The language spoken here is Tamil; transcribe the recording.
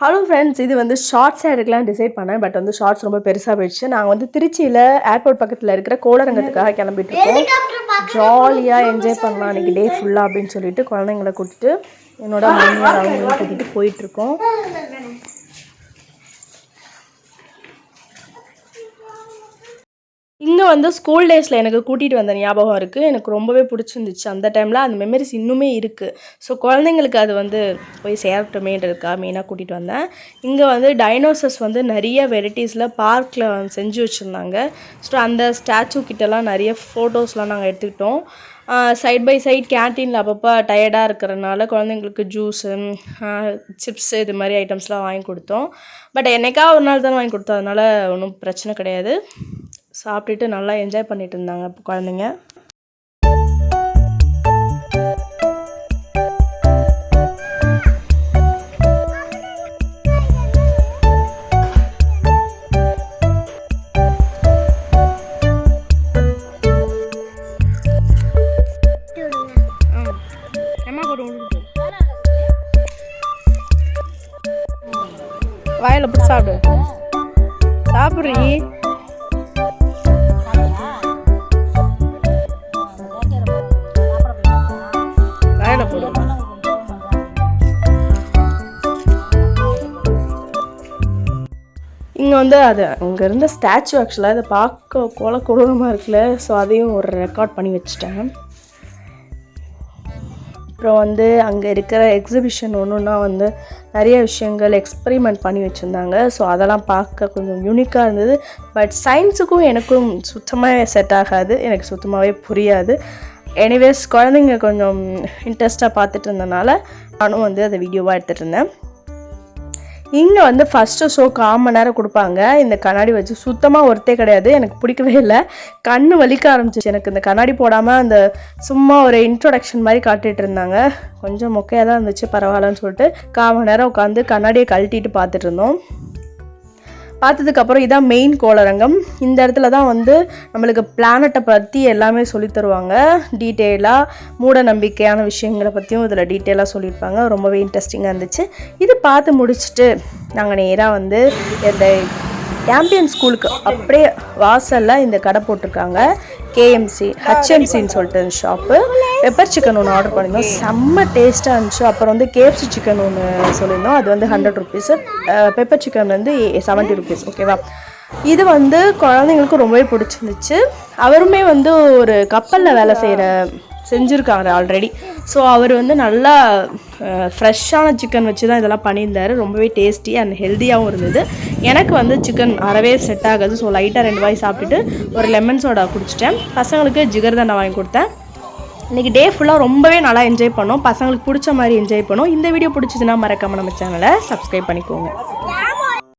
ஹலோ ஃப்ரெண்ட்ஸ் இது வந்து ஷார்ட்ஸ் எடுக்கலாம் டிசைட் பண்ணேன். பட் வந்து ஷார்ட்ஸ் ரொம்ப பெருசாக போயிடுச்சு. நாங்கள் வந்து திருச்சியில் ஏர்போர்ட் பக்கத்தில் இருக்கிற கோளரங்கத்துக்காக கிளம்பிட்டு இருக்கோம் ஜாலியாக என்ஜாய் பண்ணலாம் அன்றைக்கி டே ஃபுல்லாக அப்படின்னு சொல்லிட்டு குழந்தைங்கள கூட்டிட்டு என்னோட மாமியார் அவங்களையும் கூட்டிகிட்டு போயிட்டுருக்கோம். இங்கே வந்து ஸ்கூல் டேஸில் எனக்கு கூட்டிகிட்டு வந்த ஞாபகம் இருக்குது எனக்கு ரொம்பவே பிடிச்சிருந்துச்சு. அந்த டைமில் அந்த மெமரிஸ் இன்னுமே இருக்குது ஸோ குழந்தைங்களுக்கு அது வந்து போய் சேரட்டுமேன்றதுக்காக மெயினாக கூட்டிகிட்டு வந்தேன். இங்கே வந்து டைனோசர்ஸ் வந்து நிறைய வெரைட்டிஸில் பார்க்கில் செஞ்சு வச்சுருந்தாங்க. ஸோ அந்த ஸ்டாச்சு கிட்டலாம் நிறைய ஃபோட்டோஸ்லாம் நாங்கள் எடுத்துக்கிட்டோம். சைட் பை சைட் கேன்டீனில் அப்பப்போ டயர்டாக இருக்கிறனால குழந்தைங்களுக்கு ஜூஸு சிப்ஸு இது மாதிரி ஐட்டம்ஸ்லாம் வாங்கி கொடுத்தோம். பட் என்னைக்கா ஒரு நாள் தான் வாங்கி கொடுத்தோம். அதனால் ஒன்றும் பிரச்சனை கிடையாது. சாப்பிட்டுட்டு நல்லா என்ஜாய் பண்ணிட்டு இருந்தாங்க குழந்தைங்க. வாயில போட்டு சாப்பிடு. சாப்பிட்றீ? இங்கே வந்து அது அங்கே இருந்த ஸ்டாச்சு ஆக்சுவலாக அதை பார்க்க கோல கொடூரமாக இருக்குல்ல ஸோ அதையும் ஒரு ரெக்கார்ட் பண்ணி வச்சுட்டேன். அப்புறம் வந்து அங்கே இருக்கிற எக்ஸிபிஷன் ஒன்றுன்னா வந்து நிறைய விஷயங்கள் எக்ஸ்பெரிமெண்ட் பண்ணி வச்சுருந்தாங்க. ஸோ அதெல்லாம் பார்க்க கொஞ்சம் யூனிக்காக இருந்தது. பட் சயின்ஸுக்கும் எனக்கும் சுத்தமாக செட் ஆகாது. எனக்கு சுத்தமாகவே புரியாது. எனிவேஸ் குழந்தைங்க கொஞ்சம் இன்ட்ரெஸ்ட்டாக பார்த்துட்டு இருந்தனால நானும் வந்து அதை வீடியோவாக எடுத்துகிட்டு இருந்தேன் இங்கே வந்து ஃபஸ்ட்டு ஷோ கால் மணி நேரம் கொடுப்பாங்க. இந்த கண்ணாடி வச்சு சுத்தமாக ஒருத்தே கிடையாது. எனக்கு பிடிக்கவே இல்லை. கண் வலிக்க ஆரம்பிச்சிச்சு. எனக்கு இந்த கண்ணாடி போடாமல் அந்த சும்மா ஒரு இன்ட்ரொடக்ஷன் மாதிரி காட்டிட்டு இருந்தாங்க. கொஞ்சம் மொக்கையாக தான் இருந்துச்சு பரவாயில்லன்னு சொல்லிட்டு கால் மணி நேரம் உட்காந்து கண்ணாடியை கழட்டிட்டு பார்த்துட்டு இருந்தோம். பார்த்ததுக்கப்புறம் இதான் மெயின் கோளரங்கம். இந்த இடத்துல தான் வந்து நம்மளுக்கு பிளானட்டை பற்றி எல்லாமே சொல்லித் தருவாங்க. டீட்டெயிலாக மூட நம்பிக்கையான விஷயங்களை பற்றியும் இதில் டீட்டெயிலாக சொல்லியிருப்பாங்க. ரொம்பவே இன்ட்ரெஸ்டிங்காக இருந்துச்சு. இது பார்த்து முடிச்சுட்டு நாங்கள் நேராக வந்து இந்த கேம்பியன் ஸ்கூலுக்கு அப்படியே வாசலில் இந்த கடை போட்டிருக்காங்க. கேஎம்சி ஹச்எம்சின்னு சொல்லிட்டு இந்த ஷாப்பு பெப்பர் சிக்கன் ஒன்று ஆர்டர் பண்ணியிருந்தோம் செம்ம டேஸ்ட்டாக இருந்துச்சு. அப்புறம் வந்து கேஎஃப்சி சிக்கன் ஒன்று சொல்லியிருந்தோம். அது வந்து ஹண்ட்ரட் ருபீஸு பெப்பர் சிக்கன் வந்து செவன்ட்டி ருபீஸ் ஓகேவா இது வந்து குழந்தைங்களுக்கு ரொம்பவே பிடிச்சிருந்துச்சு. அவருமே வந்து ஒரு கப்பலில் வேலை செய்கிற செஞ்சுருக்காங்க ஆல்ரெடி ஸோ அவர் வந்து நல்லா ஃப்ரெஷ்ஷான சிக்கன் வச்சு தான் இதெல்லாம் பண்ணியிருந்தாரு. ரொம்பவே டேஸ்டி அண்ட் ஹெல்த்தியாகவும் இருந்தது. எனக்கு வந்து சிக்கன் அறவே செட் ஆகாது. ஸோ லைட்டாக ரெண்டு வாய் சாப்பிட்டுட்டு ஒரு லெமன் சோடா குடிச்சிட்டேன். பசங்களுக்கு ஜிகர்தண்டா வாங்கி கொடுத்தேன். இன்றைக்கி டே ஃபுல்லாக ரொம்பவே நல்லா என்ஜாய் பண்ணோம். பசங்களுக்கு பிடிச்ச மாதிரி என்ஜாய் பண்ணோம். இந்த வீடியோ பிடிச்சதுன்னா மறக்காமல் நம்ம சேனலை சப்ஸ்கிரைப் பண்ணிக்கோங்க.